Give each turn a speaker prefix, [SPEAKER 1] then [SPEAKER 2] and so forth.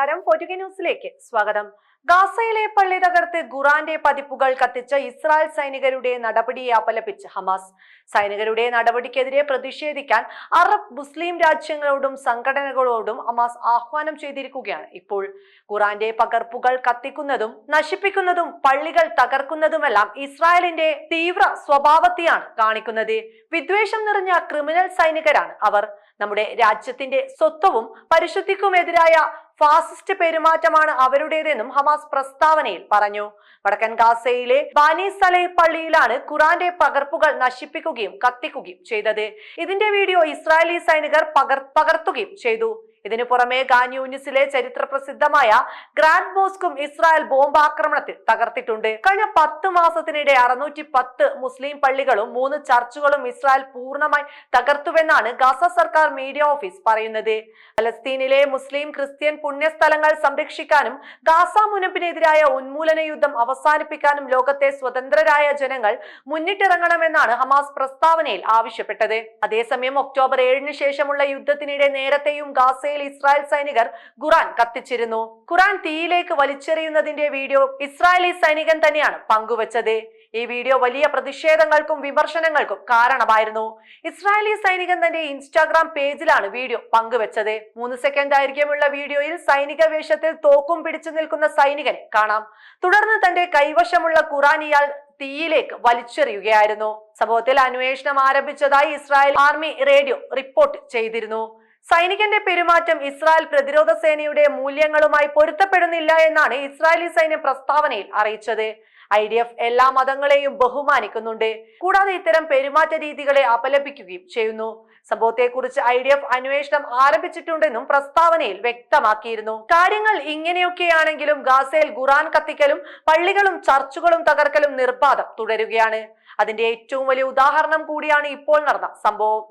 [SPEAKER 1] നമസ്കാരം പൊറ്റുക ന്യൂസിലേക്ക് സ്വാഗതം. ഗാസയിലെ പള്ളി തകർത്ത് ഖുറാന്റെ പതിപ്പുകൾ കത്തിച്ച ഇസ്രായേൽ സൈനികരുടെ നടപടിയെ അപലപിച്ച് ഹമാസ്. സൈനികരുടെ നടപടിക്കെതിരെ പ്രതിഷേധിക്കാൻ അറബ് മുസ്ലിം രാജ്യങ്ങളോടും സംഘടനകളോടും ഹമാസ് ആഹ്വാനം ചെയ്തിരിക്കുകയാണ് ഇപ്പോൾ. ഖുറാന്റെ പകർപ്പുകൾ കത്തിക്കുന്നതും നശിപ്പിക്കുന്നതും പള്ളികൾ തകർക്കുന്നതുമെല്ലാം ഇസ്രായേലിന്റെ തീവ്ര സ്വഭാവത്തെയാണ് കാണിക്കുന്നത്. വിദ്വേഷം നിറഞ്ഞ ക്രിമിനൽ സൈനികരാണ് അവർ. നമ്മുടെ രാജ്യത്തിന്റെ സ്വത്വവും പരിശുദ്ധിക്കുമെതിരായ ഫാസിസ്റ്റ് പെരുമാറ്റമാണ് അവരുടേതെന്നും ഹമാസ് പ്രസ്താവനയിൽ പറഞ്ഞു. വടക്കൻ ഗാസയിലെ ബാനി സലൈ പള്ളിയിലാണ് ഖുറാന്റെ പകർപ്പുകൾ നശിപ്പിക്കുകയും കത്തിക്കുകയും ചെയ്തത്. ഇതിന്റെ വീഡിയോ ഇസ്രായേലി സൈനികർ പകർ പകർത്തുകയും ചെയ്തു. ഇതിനു പുറമെ ഗാന്യൂനിസിലെ ചരിത്ര പ്രസിദ്ധമായ ഗ്രാൻഡ് മോസ്കും ഇസ്രായേൽ ബോംബാക്രമണത്തിൽ തകർത്തിട്ടുണ്ട്. കഴിഞ്ഞ പത്ത് മാസത്തിനിടെ അറുന്നൂറ്റി പത്ത് മുസ്ലിം പള്ളികളും മൂന്ന് ചർച്ചുകളും ഇസ്രായേൽ പൂർണമായി തകർത്തുവെന്നാണ് ഗാസ സർക്കാർ മീഡിയ ഓഫീസ് പറയുന്നത്. ഫലസ്തീനിലെ മുസ്ലിം ക്രിസ്ത്യൻ പുണ്യസ്ഥലങ്ങൾ സംരക്ഷിക്കാനും ഗാസ മുനമ്പിനെതിരായ ഉന്മൂലന യുദ്ധം അവസാനിപ്പിക്കാനും ലോകത്തെ സ്വതന്ത്രരായ ജനങ്ങൾ മുന്നിട്ടിറങ്ങണമെന്നാണ് ഹമാസ് പ്രസ്താവനയിൽ ആവശ്യപ്പെട്ടത്. അതേസമയം ഒക്ടോബർ ഏഴിന് ശേഷമുള്ള യുദ്ധത്തിനിടെ നേരത്തെയും ഗാസയിൽ ഇസ്രായേൽ സൈനികർ ഖുറാൻ കത്തിച്ചിരുന്നു. ഖുറാൻ തീയിലേക്ക് വലിച്ചെറിയുന്നതിന്റെ വീഡിയോ ഇസ്രായേലി സൈനികൻ തന്നെയാണ് പങ്കുവച്ചത്. ഈ വീഡിയോ വലിയ പ്രതിഷേധങ്ങൾക്കും വിമർശനങ്ങൾക്കും കാരണമായിരുന്നു. ഇസ്രായേലി സൈനികൻ തന്റെ ഇൻസ്റ്റാഗ്രാം പേജിലാണ് വീഡിയോ പങ്കുവച്ചത്. മൂന്ന് സെക്കൻഡ് ദൈർഘ്യമുള്ള വീഡിയോയിൽ സൈനിക വേഷത്തിൽ തോക്കും പിടിച്ചു നിൽക്കുന്ന സൈനികനെ കാണാം. തുടർന്ന് തന്റെ കൈവശമുള്ള ഖുറാൻ ഇയാൾ തീയിലേക്ക് വലിച്ചെറിയുകയായിരുന്നു. സംഭവത്തിൽ അന്വേഷണം ആരംഭിച്ചതായി ഇസ്രായേൽ ആർമി റേഡിയോ റിപ്പോർട്ട് ചെയ്തിരുന്നു. സൈനികന്റെ പെരുമാറ്റം ഇസ്രായേൽ പ്രതിരോധ സേനയുടെ മൂല്യങ്ങളുമായി പൊരുത്തപ്പെടുന്നില്ല എന്നാണ് ഇസ്രായേലി സൈന്യം പ്രസ്താവനയിൽ അറിയിച്ചത്. ഐ ഡി എഫ് എല്ലാ മതങ്ങളെയും ബഹുമാനിക്കുന്നുണ്ട്. കൂടാതെ ഇത്തരം പെരുമാറ്റ രീതികളെ അപലപിക്കുകയും ചെയ്യുന്നു. സംഭവത്തെക്കുറിച്ച് ഐ ഡി എഫ് അന്വേഷണം ആരംഭിച്ചിട്ടുണ്ടെന്നും പ്രസ്താവനയിൽ വ്യക്തമാക്കിയിരുന്നു. കാര്യങ്ങൾ ഇങ്ങനെയൊക്കെയാണെങ്കിലും ഗാസയിൽ ഖുറാൻ കത്തിക്കലും പള്ളികളും ചർച്ചുകളും തകർക്കലും നിർബാധം തുടരുകയാണ്. അതിന്റെ ഏറ്റവും വലിയ ഉദാഹരണം കൂടിയാണ് ഇപ്പോൾ നടന്ന സംഭവം.